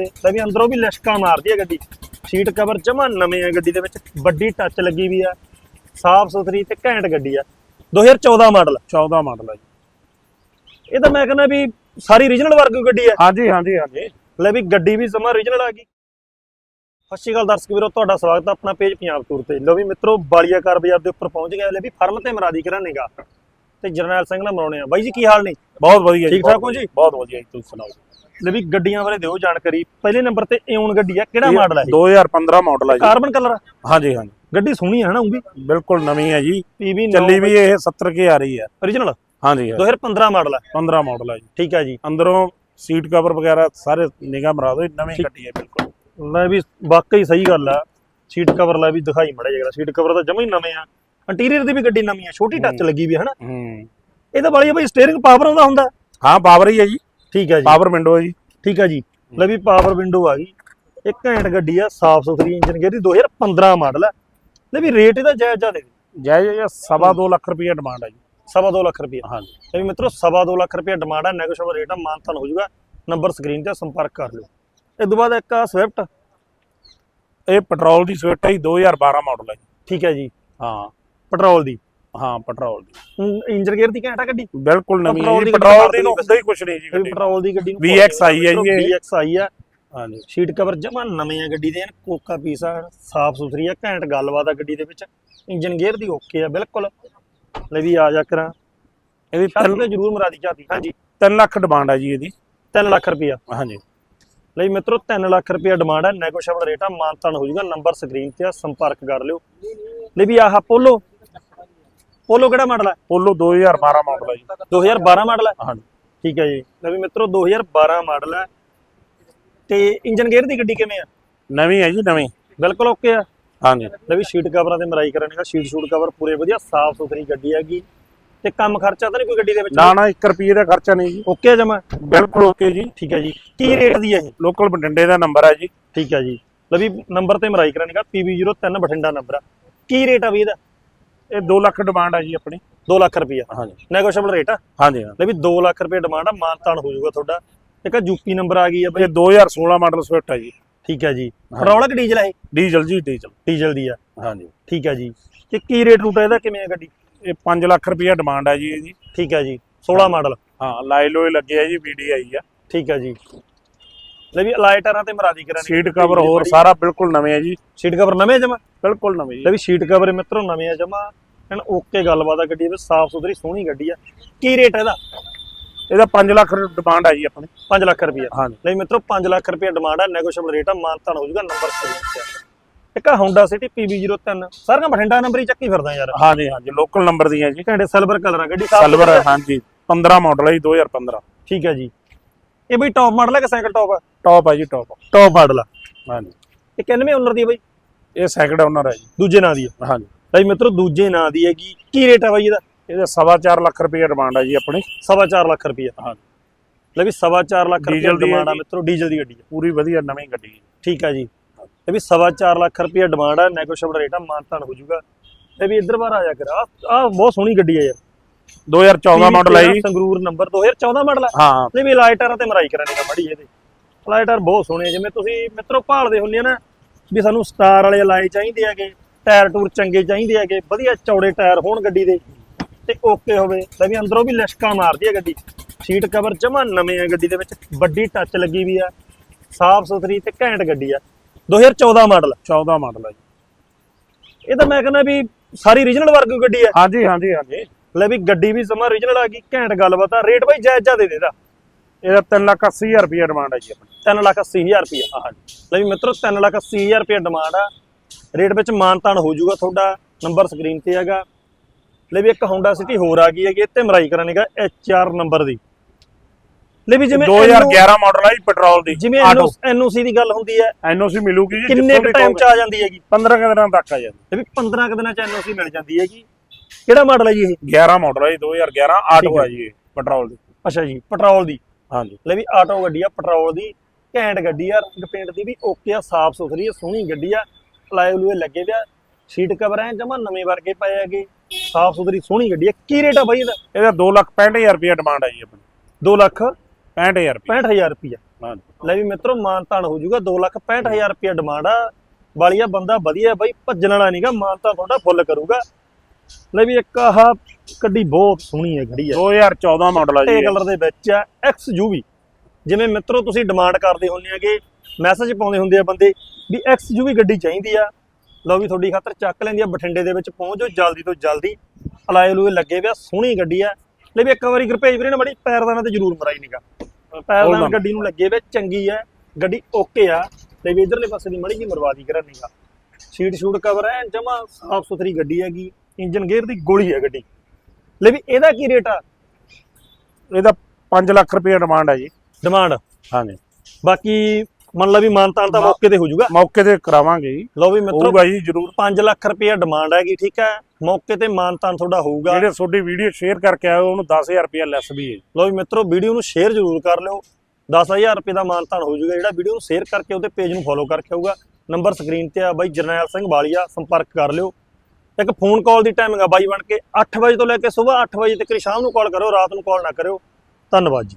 ਲੈ ਵੀ ਅੰਦਰੋਂ ਵੀ ਲਿਸ਼ਕਾ ਮਾਰਦੀ ਹੈ ਗੱਡੀ। ਸੀਟ ਕਵਰ ਜਮਾ ਨਵੇਂ ਆ ਗੱਡੀ ਦੇ ਵਿੱਚ ਵੱਡੀ ਟੱਚ ਲੱਗੀ ਵੀ ਆ ਸਾਫ਼ ਸੁਥਰੀ ਤੇ ਘੈਂਟ ਗੱਡੀ ਆ। 2014 ਮਾਡਲ। 14 ਮਾਡਲ ਹੈ ਜੀ। ਇਹ ਤਾਂ ਮੈਂ ਕਹਿੰਦਾ ਵੀ ਸਾਰੀ ਰੀਜਨਲ ਵਰਗ ਗੱਡੀ ਆ। ਹਾਂਜੀ ਹਾਂਜੀ ਹਾਂਜੀ। ਲੈ ਵੀ ਗੱਡੀ ਵੀ ਸਮਾਂ ਰੀਜਨਲ ਆ ਗਈ। ਸਤਿ ਸ਼੍ਰੀ ਅਕਾਲ ਦਰਸ਼ਕ ਵੀਰੋ ਤੁਹਾਡਾ ਸਵਾਗਤ ਹੈ ਆਪਣਾ ਪੇਜ ਪੰਜਾਬ ਟੂਰ ਤੇ। ਲੋ ਵੀ ਮਿੱਤਰੋ ਬਾਲੀਆ ਕਾਰ ਬਾਜ਼ਾਰ ਦੇ ਉੱਪਰ ਪਹੁੰਚ ਗਏ ਲੈ ਵੀ ਫਰਮ ਤੇ ਮਰਾਦੀ ਕਰਾਨੇਗਾ ਤੇ ਜਰਨੈਲ ਸਿੰਘ ਨਾਲ ਮਰਾਉਣੇ ਆ। ਬਾਈ ਜੀ ਕੀ ਹਾਲ ਨੇ? ਬਹੁਤ ਵਧੀਆ ਜੀ ਠੀਕ ਠਾਕ ਹੋ ਜੀ? ਬਹੁਤ ਵਧੀਆ ਜੀ ਤੁਸੀਂ ਸੁਣਾਓ। ਲੈ ਵੀ ਗੱਡੀਆਂ ਬਾਰੇ ਦਿਓ ਜਾਣਕਾਰੀ। ਪਹਿਲੇ ਨੰਬਰ ਤੇ ਏਉਨ ਗੱਡੀ ਆ ਕਿਹੜਾ ਮਾਡਲ ਹੈ ਇਹ? 2015 ਮਾਡਲ ਹੈ ਜੀ। ਕਾਰਬਨ ਕਲਰ ਹਾਂਜੀ ਹਾਂਜੀ। ਗੱਡੀ ਸੋਹਣੀ ਹੈ ਨਾ ਉਹ ਵੀ? ਬਿਲਕੁਲ ਨਵੀਂ ਹੈ ਜੀ। ਪੀਵੀ ਚੱਲੀ ਵੀ ਇਹ 70 ਕੇ ਆ ਰਹੀ ਹੈ origignal ਹਾਂਜੀ ਹਾਂਜੀ। 2015 ਮਾਡਲ ਹੈ 15 ਮਾਡਲ ਹੈ ਜੀ। ਠੀਕ ਹੈ ਜੀ। ਅੰਦਰੋਂ ਸੀਟ ਕਵਰ ਵਗੈਰਾ ਸਾਰੇ ਨਿਗਾਹ ਮਰਾ ਦਿਓ ਨਵੀਂ। ਗੱਡੀ ਹੈ ਬਿਲਕੁਲ। ਲੈ ਵੀ ਵਾਕਈ ਸਹੀ ਗੱਲ ਆ। ਸੀਟ ਕਵਰ ਲੈ ਵੀ ਦਿਖਾਈ ਮੜਾ ਜੇਗਾ ਸੀਟ ਕਵਰ ਤਾਂ ਜਮਾ ਹੀ ਨਵੇਂ ਆ। ਇੰਟੀਰੀਅਰ ਦੀ ਵੀ ਗੱਡੀ ਨਵੀਂ ਆ ਛੋਟੀ ਟੱਚ। ਲੱਗੀ ਵੀ ਹੈ ਹਨਾ? ਹੂੰ। ਇਹ ਤਾਂ ਬਾਲੀ ਬਾਈ ਸਟੀਅਰਿੰਗ ਪਾਵਰ ਆਉਂਦਾ ਹੁੰਦਾ। ਹਾਂ ਪਾਵਰ ਹੀ ਹੈ ਜੀ। ਠੀਕ ਹੈ ਜੀ। ਪਾਵਰ ਵਿੰਡੋ ਹੈ ਜੀ। ਠੀਕ ਹੈ ਜੀ। ਲੈ ਵੀ ਪਾਵਰ ਵਿੰਡੋ ਆ ਗਈ। ਇੱਕ ਘੈਂਟ ਗੱਡੀ ਆ ਸਾਫ਼ ਸੁਥਰੀ ਇੰਜਨ ਗੇਅਰ ਦੀ 2015 ਮਾਡਲ ਹੈ ਲੈ ਵੀ ਰੇਟ ਇਹਦਾ ਜਾਇਜ਼ ਜਾ ਦੇ ਜੈ ਜੈ ਸਵਾ ਦੋ ਲੱਖ ਰੁਪਏ ਡਿਮਾਂਡ ਹੈ ਜੀ। ਸਵਾ ਦੋ ਲੱਖ ਰੁਪਏ ਹਾਂਜੀ ਲੈ ਵੀ ਮਿੱਤਰੋ ਸਵਾ ਦੋ ਲੱਖ ਰੁਪਏ ਡਿਮਾਂਡ ਹੈ ਨੈਗੋਸ਼ੀਏਬਲ ਰੇਟ ਆ ਮਾਨਤਾਨ ਹੋ ਜਾਊਗਾ। ਨੰਬਰ ਸਕਰੀਨ ਤੇ ਸੰਪਰਕ ਕਰ ਲਿਓ। ਇਸ ਤੋਂ ਬਾਅਦ ਇੱਕ ਆ ਸਵਿਫਟ ਇਹ ਪੈਟਰੋਲ ਦੀ ਸਵਿਫਟ ਹੈ ਜੀ 2012 ਮਾਡਲ ਹੈ ਜੀ। ਠੀਕ ਹੈ ਜੀ। ਹਾਂ। ਪੈਟਰੋਲ ਦੀ। ਹਾਂ ਪੈਟਰੋਲ ਦੀ। ਇੰਜਨ ਗੇਅਰ ਦੀ ਘੈਂਟ ਆ ਗੱਡੀ? ਬਿਲਕੁਲ ਨਵੀਂ ਹੈ ਜੀ ਪੈਟਰੋਲ ਮਾਰਦੀ ਦੀ ਨਹੀਂ ਹੁੰਦਾ ਹੀ ਕੁਛ ਨਹੀਂ ਜੀ ਗੱਡੀ। ਪੈਟਰੋਲ ਦੀ ਗੱਡੀ ਨੂੰ VX ਆਈ ਹੈ ਜੀ। VX ਆਈ ਆ। ਹਾਂਜੀ। ਸ਼ੀਟ ਕਵਰ ਜਮਾ ਨਵੇਂ ਆ ਗੱਡੀ ਦੇ ਐਨ ਕੋਕਾ ਪੀਸ ਆ ਸਾਫ਼ ਸੁਥਰੀ ਆ ਘੈਂਟ ਗੱਲਬਾਤ ਆ ਗੱਡੀ ਦੇ ਵਿੱਚ। ਇੰਜਨ ਗੇਅਰ ਦੀ ਓਕੇ ਆ ਬਿਲਕੁਲ। ਲੈ ਵੀ ਆ ਜਾ ਕਰਾਂ। ਇਹਦੀ ਤੇ ਜ਼ਰੂਰ ਮਰਾ ਦੀ ਚਾਹਤੀ ਹਾਂਜੀ। 3 ਲੱਖ ਡਿਮਾਂਡ ਹੈ ਜੀ ਇਹਦੀ। 3 ਲੱਖ ਰੁਪਇਆ। ਹਾਂਜੀ। ਲਈ ਮਿੱਤਰੋ 3 ਲੱਖ ਰੁਪਇਆ ਡਿਮਾਂਡ ਹੈ ਨੈਗੋਸ਼ੀਏਬਲ ਰੇਟ ਆ ਮਾਨਤਾਨ ਹੋ ਜਾਊਗਾ। ਨੰਬਰ ਸਕਰੀਨ ਤੇ ਆ ਸੰਪਰਕ ਕਰ ਲਿਓ। ਲੈ ਵੀ ਆਹ ਪੋਲੋ ਪੋਲੋ ਕਿਹੜਾ ਮਾਡਲ ਹੈ ਪੋਲੋ 2012 ਮਾਡਲ ਹੈ ਜੀ। 2012 ਮਾਡਲ ਹੈ ਹਾਂਜੀ। ਠੀਕ ਹੈ ਜੀ। ਲੈ ਵੀ ਮਿੱਤਰੋ 2012 ਮਾਡਲ ਹੈ ਤੇ ਇੰਜਨ ਗੇਅਰ ਦੀ ਗੱਡੀ ਕਿਵੇਂ ਆ? ਨਵੀਂ ਹੈ ਜੀ ਨਵੀਂ। ਬਿਲਕੁਲ ਓਕੇ ਆ। ਹਾਂਜੀ। ਲੈ ਵੀ ਸ਼ੀਟ ਕਵਰਾਂ ਤੇ ਮਰਾਈ ਕਰਨੇਗਾ ਸ਼ੀਟ ਸ਼ੂਟ ਕਵਰ ਪੂਰੇ ਵਧੀਆ ਸਾਫ਼ ਸੁਥਰੀ ਗੱਡੀ ਹੈਗੀ। ਤੇ ਕੰਮ ਖਰਚਾ ਤਾਂ ਨਹੀਂ ਕੋਈ ਗੱਡੀ ਦੇ ਵਿੱਚ? ਨਾ ਨਾ 1 ਰੁਪਏ ਦਾ ਖਰਚਾ ਨਹੀਂ ਜੀ। ਓਕੇ ਜਮਾ? ਬਿਲਕੁਲ ਓਕੇ ਜੀ। ਠੀਕ ਹੈ ਜੀ। ਕੀ ਰੇਟ ਦੀ ਹੈ ਇਹ? ਲੋਕਲ ਬਟਿੰਡੇ ਦਾ ਨੰਬਰ ਹੈ ਜੀ। ਠੀਕ ਹੈ ਜੀ। ਲੈ ਵੀ ਨੰਬਰ ਤੇ ਮਰਾਈ ਕਰਨੇਗਾ PB03 ਬਠਿੰਡਾ ਨੰਬਰ ਆ। ਕੀ ਰੇਟ ਆ ਵੀ ਇਹਦਾ? ਇਹ 2 ਲੱਖ ਡਿਮਾਂਡ ਹੈ ਜੀ ਆਪਣੀ। 2 ਲੱਖ ਰੁਪਈਆ। ਹਾਂਜੀ। ਨੈਗੋਸ਼ੀਏਬਲ ਰੇਟ ਆ? ਹਾਂਜੀ ਹਾਂ। ਲੈ ਵੀ 2 ਲੱਖ ਰੁਪਏ ਡਿਮਾਂਡ ਆ ਮਾਨਤਾਨ ਹੋ ਜਾਊਗਾ ਤੁਹਾਡਾ। ਇੱਕ ਯੂਪੀ ਨੰਬਰ ਆ ਗਈ ਆ ਬਈ। ਇਹ 2016 ਮਾਡਲ ਸਵਿਫਟ ਹੈ ਜੀ। ਠੀਕ ਹੈ ਜੀ। ਪੈਟਰੋਲ ਕਿ ਡੀਜ਼ਲ ਹੈ? ਡੀਜ਼ਲ ਜੀ ਡੀਜ਼ਲ ਡੀਜ਼ਲ ਦੀ ਆ। ਹਾਂਜੀ। ਠੀਕ ਹੈ ਜੀ। ਤੇ ਕੀ ਰੇਟ ਰੂਟ ਆ ਇਹਦਾ? ਕਿਵੇਂ ਆ ਗੱਡੀ? ਇਹ 5 ਲੱਖ ਰੁਪਏ ਡਿਮਾਂਡ ਹੈ ਜੀ ਇਹਦੀ ਠੀਕ ਹੈ ਜੀ। 16 ਮਾਡਲ ਹਾਂ ਲਾਈ ਲੋਏ ਲੱਗੇ ਆ ਜੀ ਵੀਡੀਆਈ ਆ। ਠੀਕ ਹੈ ਜੀ। ਲੈ ਵੀ ਅਲਾਈਟਰਾਂ ਤੇ ਮਰਾਦੀ ਕਰਾਂਗੇ। ਸੀਟ ਕਵਰ ਹੋਰ ਸਾਰਾ ਬਿਲਕੁਲ ਨਵੇਂ ਹੈ ਜੀ। ਸੀਟ ਕਵਰ ਨਵੇਂ ਜਮਾ? ਬਿਲਕੁਲ ਨਵੇਂ ਜੀ। ਲੈ ਵੀ ਸ਼ੀਟ ਕਵਰ ਮਿੱਤਰੋ ਨਵੇਂ ਆ ਜਮਾ। ਐਨ ਓਕੇ ਗੱਲਬਾਤ ਆ ਗੱਡੀ ਵਿੱਚ ਸਾਫ਼ ਸੁਥਰੀ ਸੋਹਣੀ ਗੱਡੀ ਆ। ਕੀ ਰੇਟ ਹੈ ਇਹਦਾ? ਇਹਦਾ 5 ਲੱਖ ਡਿਮਾਂਡ ਹੈ ਜੀ ਆਪਣੀ। 5 ਲੱਖ ਲੈ ਵੀ ਮਿੱਤਰੋ 5 ਲੱਖ ਰੁਪਇਆ ਡਿਮਾਂਡ ਆ ਨੈਗੋਸ਼ੀਏਬਲ ਰੇਟ ਆ ਮਾਨਤਾਨ ਹੋ ਜਾਊਗਾ ਨੰਬਰ ਤੇ ਆ। ਇੱਕ ਆ Honda City PB03 ਸਾਰੀਆਂ ਬਠਿੰਡਾ ਨੰਬਰ ਹੀ ਚੱਕੀ ਫਿਰਦਾ ਯਾਰ। ਹਾਂਜੀ ਹਾਂਜੀ ਲੋਕਲ ਨੰਬਰ ਦੀ ਹੈ ਜੀ। ਘੰਟੇ ਸਿਲਵਰ ਕਲਰ ਆ ਗੱਡੀ ਸਿਲਵਰ ਆ। ਹਾਂਜੀ। 15 ਮਾਡਲ ਹੈ ਜੀ 2015 ਠੀਕ ਹੈ ਜੀ। ਇਹ ਬਈ ਟੌਪ ਮਾਡਲ ਹੈ ਕਿ ਸਾਈਕਲ ਟੌਪ ਆ? ਟੌਪ ਹੈ ਜੀ ਟੌਪ ਟੌਪ ਮਾਡਲ ਆ। ਹਾਂਜੀ। ਇਹ ਕਿੰਨਵੇਂ ਓਨਰ ਦੀ ਹੈ ਬਈ? ਇਹ ਸੈਕਿੰਡ ਓਨਰ ਹੈ ਜੀ। ਦੂਜੇ ਨਾਂ ਦੀ ਹੈ ਹਾਂਜੀ। ਵੀ ਮਿੱਤਰੋ ਦੂਜੇ ਨਾਂ ਦੀ ਹੈਗੀ। ਕੀ ਰੇਟ ਆ ਬਈ ਇਹਦਾ? ਇਹਦਾ ਸਵਾ ਚਾਰ ਲੱਖ ਰੁਪਏ ਡਿਮਾਂਡ ਹੈ ਜੀ ਆਪਣੀ। ਸਵਾ ਚਾਰ ਲੱਖ ਰੁਪਇਆ ਹਾਂਜੀ ਲੈ ਵੀ ਸਵਾ ਚਾਰ ਲੱਖ ਹੈ ਡਿਮਾਂਡ ਆ ਜੀ। ਮਿੱਤਰੋ ਡੀਜ਼ਲ ਦੀ ਗੱਡੀ ਆ। ਪੂਰੀ ਵਧੀਆ ਨਵੀਂ ਗੱਡੀ ਹੈ। ਠੀਕ ਹੈ ਜੀ। ਇਹ ਵੀ ਸਵਾ ਚਾਰ ਲੱਖ ਰੁਪਇਆ ਡਿਮਾਂਡ ਆ ਨੈਗੋਸ਼ੀਏਬਲ ਰੇਟ ਆ ਮਾਨਤਾਨ ਹੋ ਜਾਊਗਾ। ਇਹ ਵੀ ਇੱਧਰ ਬਾਹਰ ਆ ਜਾ ਕਰ। ਆ ਆ ਬਹੁਤ ਸੋਹਣੀ ਗੱਡੀ ਆ ਯਾਰ। 2014 ਮਾਡਲ ਹੈ ਜੀ। ਸੰਗਰੂਰ ਨੰਬਰ 2014 ਮਾਡਲ ਆ। ਹਾਂ। ਤੇ ਵੀ ਲਾਈਟਾਂ ਤੇ ਮਰਾਈ ਕਰਾਂਗੇ ਮੜੀ ਇਹਦੇ। ਲਾਈਟਰ ਬਹੁਤ ਸੋਹਣੇ ਆ, ਜਿਵੇਂ ਤੁਸੀਂ ਮਿੱਤਰੋ ਭਾਲਦੇ ਹੁੰਦੇ ਆ ਨਾ ਵੀ ਸਾਨੂੰ ਸਟਾਰ ਵਾਲੇ ਲਾਈ ਚਾਹੀਦੇ ਹੈਗੇ। ਟਾਇਰ ਟੂਰ ਚੰਗੇ ਚਾਹੀਦੇ ਹੈਗੇ ਵਧੀਆ ਚੌੜੇ ਟਾਇਰ ਹੋਣ ਗੱਡੀ ਦੇ ਤੇ ਓਕੇ ਹੋਵੇ। ਲੈ ਵੀ ਅੰਦਰੋਂ ਵੀ ਲਿਸ਼ਕਾ ਮਾਰਦੀ ਹੈ ਗੱਡੀ। ਸੀਟ ਕਵਰ ਜਮਾ ਨਵੇਂ ਆ ਗੱਡੀ ਦੇ ਵਿੱਚ ਵੱਡੀ ਟੱਚ ਲੱਗੀ ਵੀ ਆ ਸਾਫ਼ ਸੁਥਰੀ ਤੇ ਘੈਂਟ ਗੱਡੀ ਆ। 2014 ਮਾਡਲ। 14 ਮਾਡਲ ਹੈ ਜੀ। ਇਹ ਤਾਂ ਮੈਂ ਕਹਿੰਦਾ ਵੀ ਸਾਰੀ ਰੀਜਨਲ ਵਰਗੀ ਗੱਡੀ ਆ। ਹਾਂਜੀ ਹਾਂਜੀ ਹਾਂਜੀ। ਲੈ ਵੀ ਗੱਡੀ ਵੀ ਸਮਾਂ ਰੀਜਨਲ ਆ ਗਈ ਘੈਂਟ ਗੱਲਬਾਤ ਆ ਰੇਟ ਬਾਈ ਜਾਇਜ਼ ਜਾ ਦੇ ਦੇਦਾ ਇਹਦਾ 3 ਲੱਖ 80 ਹਜ਼ਾਰ ਰੁਪਏ ਡਿਮਾਂਡ ਹੈ ਜੀ ਆਪਣੀ। 3 ਲੱਖ 80 ਹਜ਼ਾਰ ਰੁਪਇਆ ਹਾਂਜੀ ਲੈ ਵੀ ਮਿੱਤਰੋ 3 ਲੱਖ 80 ਹਜ਼ਾਰ ਰੁਪਇਆ ਡਿਮਾਂਡ ਆ। ਰੇਟ ਵਿੱਚ ਮਾਨਤਾਨ ਹੋ ਜਾਊਗਾ ਤੁਹਾਡਾ ਨੰਬਰ ਸਕਰੀਨ ਤੇ ਹੈਗਾ। ਲੈ ਵੀ ਇੱਕ Honda City ਹੋਰ ਆ ਗਈ ਹੈਗੀ ਇੱਥੇ ਮਰਾਈ ਕਰਾਂਗਾ HR ਨੰਬਰ ਦੀ। ਲੈ ਵੀ ਜਿਵੇਂ 2011 ਮਾਡਲ ਹੈ ਜੀ ਪੈਟਰੋਲ ਦੀ ਜਿਵੇਂ NOC ਦੀ ਗੱਲ ਹੁੰਦੀ ਹੈ ਐਨਓਸੀ ਮਿਲੂਗੀ ਜੀ ਕਿੰਨੇ ਟਾਈਮ ਚ ਆ ਜਾਂਦੀ ਹੈਗੀ? 15 ਕੁ ਦਿਨਾਂ ਤੱਕ ਆ ਜਾਂਦੀ। ਵੀ 15 ਕੁ ਦਿਨਾਂ ਚ NOC ਮਿਲ ਜਾਂਦੀ ਹੈਗੀ। ਕਿਹੜਾ ਮਾਡਲ ਹੈ ਜੀ ਇਹ? 11 ਮਾਡਲ ਹੈ ਜੀ 2011 ਆਟੋ ਹੈ। ਜੀ ਪੈਟਰੋਲ ਦੀ। ਅੱਛਾ ਜੀ ਪੈਟਰੋਲ ਦੀ। ਹਾਂਜੀ। ਲੈ ਵੀ ਆਟੋ ਗੱਡੀ ਆ ਪੈਟਰੋਲ ਦੀ। ਘੈਂਟ ਗੱਡੀ ਆ ਰੰਗ ਪੇਂਟ ਦੀ ਵੀ ਓਕੇ ਆ ਸਾਫ਼ ਸੁਥਰੀ ਆ ਸੋਹਣੀ ਗੱਡੀ ਆ। ਲਾਏ ਲੂਏ ਲੱਗੇ ਪਿਆ ਸੀਟ ਕਵਰ ਐ ਜਮਾ ਨਵੇਂ ਵਰਗੇ ਪਏ ਹੈਗੇ ਸਾਫ਼ ਸੁਥਰੀ ਸੋਹਣੀ ਗੱਡੀ ਆ ਕੀ ਰੇਟ ਆ ਬਾਈ ਇਹਦਾ? ਇਹਦਾ 2 ਲੱਖ 65000 ਰੁਪਏ ਡਿਮਾਂਡ ਹੈ ਜੀ ਆਪਣੀ। 2 ਲੱਖ 65000 ਰੁਪਏ 65000 ਰੁਪਇਆ ਹਾਂਜੀ ਲੈ ਵੀ ਮਿੱਤਰੋ ਮਾਨਤਾਨ ਹੋ ਜਾਊਗਾ 265000 ਰੁਪਏ ਡਿਮਾਂਡ ਆ। ਵਾਲੀਆ ਬੰਦਾ ਵਧੀਆ ਬਾਈ ਭੱਜਣ ਵਾਲਾ ਨਹੀਂਗਾ ਮਾਨਤਾਨ ਤੁਹਾਡਾ ਫੁੱਲ ਕਰੂਗਾ। ਲੈ ਵੀ ਇੱਕ ਆਹ ਗੱਡੀ ਬਹੁਤ ਸੋਹਣੀ ਹੈ ਖੜੀ ਆ 2014 ਮਾਡਲ ਆ ਜੀ ਇਹ। ਕਲਰ ਦੇ ਵਿੱਚ ਆ ਐਕਸ ਯੂਵੀ ਜਿਵੇਂ ਮਿੱਤਰੋ ਤੁਸੀਂ ਡਿਮਾਂਡ ਕਰਦੇ ਹੁੰਦੇ ਆਗੇ ਮੈਸੇਜ ਪਾਉਂਦੇ ਹੁੰਦੇ ਆ ਬੰਦੇ ਵੀ ਐਕਸ ਯੂਵੀ ਗੱਡੀ ਚਾਹੀਦੀ ਆ। ਲਓ ਵੀ ਤੁਹਾਡੀ ਖਾਤਰ ਚੱਕ ਲੈਂਦੀ ਆ ਬਠਿੰਡੇ ਦੇ ਵਿੱਚ ਪਹੁੰਚੋ ਜਲਦੀ ਤੋਂ ਜਲਦੀ। ਅਲਾਏ ਲੂਏ ਲੱਗੇ ਪਿਆ ਸੋਹਣੀ ਗੱਡੀ ਆ। ਲੈ ਵੀ ਇੱਕ ਵਾਰੀ ਗੁਰਪੇਜ ਵੀਰੇ ਨੇ ਬੜੀ ਪੈਰਦਾਨਾਂ ਤੇ ਜ਼ਰੂਰ ਮਰਾਈ ਨਿਗਾ ਪੈਰਦਾਨ। ਗੱਡੀ ਨੂੰ ਲੱਗੇ ਵੇ ਚੰਗੀ ਆ ਗੱਡੀ ਓਕੇ ਆ। ਤੇ ਵੀ ਇਧਰਲੇ ਪਾਸੇ ਦੀ ਮੜੀ ਜੀ ਮਰਵਾਦੀ ਕਰਾਂ ਨਿਗਾ ਸੀਟ ਸ਼ੂਟ ਕਵਰ ਐ ਜਮਾ ਸਾਫ਼ ਸੁਥਰੀ ਗੱਡੀ ਹੈਗੀ ਇੰਜਨ ਗੇਅਰ ਦੀ ਗੋਲੀ ਹੈ ਗੱਡੀ। ਲੈ ਵੀ ਇਹਦਾ ਕੀ ਰੇਟ ਆ? ਇਹਦਾ 5 ਲੱਖ ਰੁਪਏ ਡਿਮਾਂਡ ਹੈ ਜੀ। ਡਿਮਾਂਡ ਹਾਂਜੀ। ਬਾਕੀ ਮੰਨ ਲਾ ਵੀ ਮਾਨਤਾਨ ਤਾਂ ਮੌਕੇ ਤੇ ਹੋ ਜਾਊਗਾ। ਮੌਕੇ ਤੇ ਕਰਾਵਾਂਗੇ ਜੀ। ਲਓ ਵੀ ਮਿੱਤਰੋ ਹੋਊਗਾ ਜੀ ਜ਼ਰੂਰ। 5 ਲੱਖ ਰੁਪਏ ਡਿਮਾਂਡ ਹੈਗੀ ਠੀਕ ਹੈ? ਮੌਕੇ ਤੇ ਮਾਨਤਾਨ ਤੁਹਾਡਾ ਹੋਊਗਾ। ਜਿਹੜੇ ਤੁਹਾਡੀ ਵੀਡੀਓ ਸ਼ੇਅਰ ਕਰਕੇ ਆਏ ਉਹਨੂੰ 10000 ਰੁਪਏ ਲੈਸ ਵੀ ਹੈ। ਜੀ। ਲਓ ਵੀ ਮਿੱਤਰੋ ਵੀਡੀਓ ਨੂੰ ਸ਼ੇਅਰ ਜ਼ਰੂਰ ਕਰ ਲਿਓ। 10000 ਰੁਪਏ ਦਾ ਮਾਨਤਾਨ ਹੋ ਜਾਊਗਾ ਜਿਹੜਾ ਵੀਡੀਓ ਨੂੰ ਸ਼ੇਅਰ ਕਰਕੇ ਉਹਦੇ ਪੇਜ ਨੂੰ ਫੋਲੋ ਕਰਕੇ ਆਊਗਾ। ਨੰਬਰ ਸਕਰੀਨ ਤੇ ਆ ਬਾਈ ਜਰਨੈਲ ਸਿੰਘ ਵਾਲੀਆ ਸੰਪਰਕ ਕਰ ਲਿਓ। ਇੱਕ ਫੋਨ ਕਾਲ ਦੀ ਟਾਈਮਿੰਗ ਆ ਬਾਈ ਬਣ ਕੇ 8 ਵਜੇ ਤੋਂ ਲੈ ਕੇ ਸਵੇਰ 8 ਵਜੇ ਤੱਕ ਸ਼ਾਮ ਨੂੰ ਕਾਲ ਕਰੋ ਰਾਤ ਨੂੰ ਕਾਲ ਨਾ ਕਰਿਓ। ਧੰਨਵਾਦ ਜੀ।